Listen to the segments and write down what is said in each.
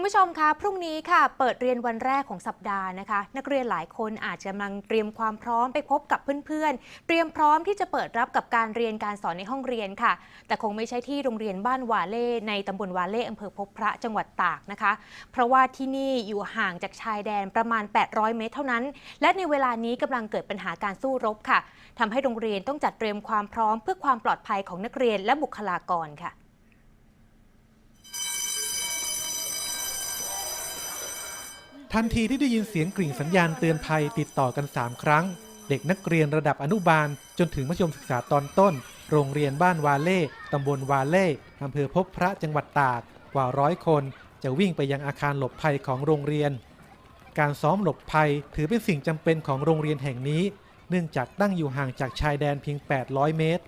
คุณผู้ชมคะพรุ่งนี้ค่ะ เปิดเรียนวันแรกของสัปดาห์นะคะ นักเรียนหลายคนอาจจะกำลังเตรียมความพร้อมไปพบกับเพื่อนๆ เตรียมพร้อมที่จะเปิดรับกับการเรียนการสอนในห้องเรียนค่ะ แต่คงไม่ใช่ที่โรงเรียนบ้านวาเล่ในตำบลวาเล่อำเภอพบพระจังหวัดตากนะคะ เพราะว่าที่นี่อยู่ห่างจากชายแดนประมาณ 800 เมตรเท่านั้น และในเวลานี้กำลังเกิดปัญหาการสู้รบค่ะทำให้โรงเรียนต้องจัดเตรียมความพร้อม เพื่อความปลอดภัยของนักเรียนและบุคลากรค่ะ ทันทีที่ได้ยินเสียงกริ่งสัญญาณเตือนภัยติดต่อกัน 3 ครั้ง เด็กนักเรียนระดับอนุบาล จนถึงมัธยมศึกษาตอนต้น โรงเรียนบ้านวาเล่ตำบลวาเล่อำเภอพบพระจังหวัดตากกว่าร้อยคน จะวิ่งไปยังอาคารหลบภัยของโรงเรียน การซ้อมหลบภัยถือเป็นสิ่งจำเป็นของโรงเรียนแห่งนี้ เนื่องจากตั้งอยู่ห่างจากชายแดนเพียง 800 เมตร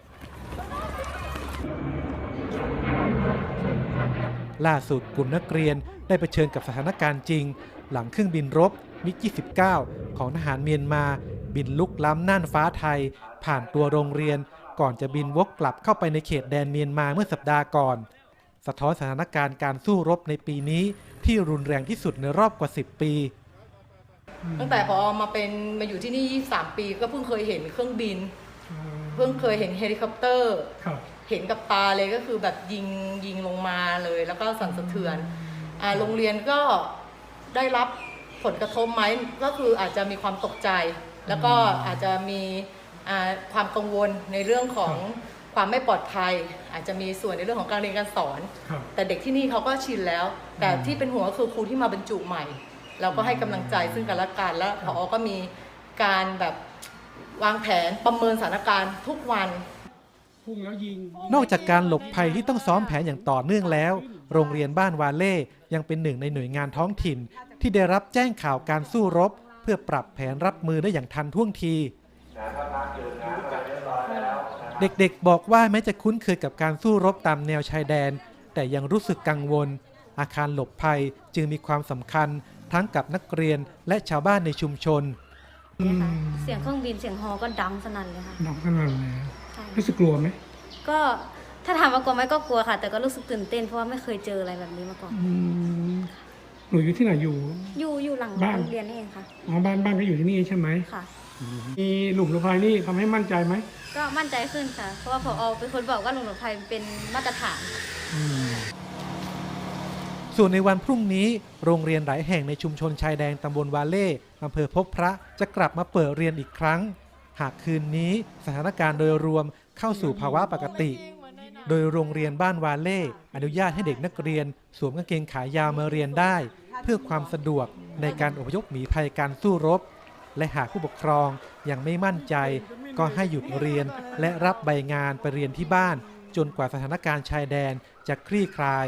ล่าสุดกลุ่มนักเรียนได้เผชิญกับสถานการณ์จริง หลังเครื่องบินรบมิก 29 ของทหารเมียนมาบินลุกล้ำน่านฟ้าไทย ผ่านตัวโรงเรียน ก่อนจะบินวกกลับเข้าไปในเขตแดนเมียนมาเมื่อสัปดาห์ก่อน สะท้อนสถานการณ์การสู้รบในปีนี้ที่รุนแรงที่สุดในรอบกว่า 10 ปี ตั้งแต่พอมาเป็นมาอยู่ที่นี่ 23 ปีก็เพิ่งเคยเห็นเครื่องบิน เพิ่งเคยเห็นเฮลิคอปเตอร์เห็นกับตาเลยก็คือแบบยิงยิงลงมาเลย แล้วก็สั่นสะเทือนอ่าโรงเรียนก็ ได้รับผลกระทบไหมก็คืออาจจะมีความตกใจ แล้วก็อาจจะมีอ่าความกังวลในเรื่องของความไม่ปลอดภัย อาจจะมีส่วนในเรื่องของการเรียนการสอนครับแต่เด็กที่นี่เขาก็ชินแล้ว แต่ที่เป็นห่วงก็คือครูที่มาบรรจุใหม่ เราก็ให้กำลังใจซึ่งกันและกันแล้วพอก็มีการแบบวางแผนประเมินสถานการณ์ทุกวันพุ่งแล้วยิงนอกจากการหลบภัยที่ต้องซ้อมแผนอย่างต่อเนื่องแล้ว โรงเรียนบ้านวาเล่ยังเป็นหนึ่งในหน่วยงานท้องถิ่น ที่ได้รับแจ้งข่าวการสู้รบ เพื่อปรับแผนรับมือได้อย่างทันท่วงทีเด็กๆ บอกว่าแม้จะคุ้นเคยกับการสู้รบตามแนวชายแดน แต่ยังรู้สึกกังวล อาคารหลบภัยจึงมีความสำคัญทั้งกับนักเรียนและชาวบ้านในชุมชนเนี่ยค่ะเสียงเครื่องบินเสียงฮอก็ดังสนั่นเลยค่ะหนอกกันเลยใช่รู้สึกกลัวไหมก็ ถ้าถามว่ากลัวไหมก็กลัวค่ะ แต่ก็รู้สึกตื่นเต้นเพราะว่าไม่เคยเจออะไรแบบนี้มาก่อน อืมหนูอยู่ที่ไหนอยู่ อยู่อยู่หลังบ้าน โรงเรียนนี่เองค่ะ อ๋อบ้านบ้านก็อยู่ที่นี่ใช่ไหมค่ะ มีหลุมหลบภัยนี่ทำให้มั่นใจไหมก็มั่นใจขึ้นค่ะ เพราะว่าพอเป็นคนบอกว่าหลวงหลวงไทยเป็นมาตรฐาน อืม ส่วนในวันพรุ่งนี้ โรงเรียนหลายแห่งในชุมชนชายแดนตำบลวาเล่อำเภอพบพระจะกลับมาเปิดเรียนอีกครั้ง หากคืนนี้สถานการณ์โดยรวมเข้าสู่ภาวะปกติ โดยโรงเรียนบ้านวาเล่อนุญาตให้เด็กนักเรียน สวมกางเกงขายาวมาเรียนได้ เพื่อความสะดวกในการอพยพหนีภัยการสู้รบ และหากผู้ปกครองยังไม่มั่นใจ ก็ให้หยุดเรียนและรับใบงานไปเรียนที่บ้าน จนกว่าสถานการณ์ชายแดนจะคลี่คลาย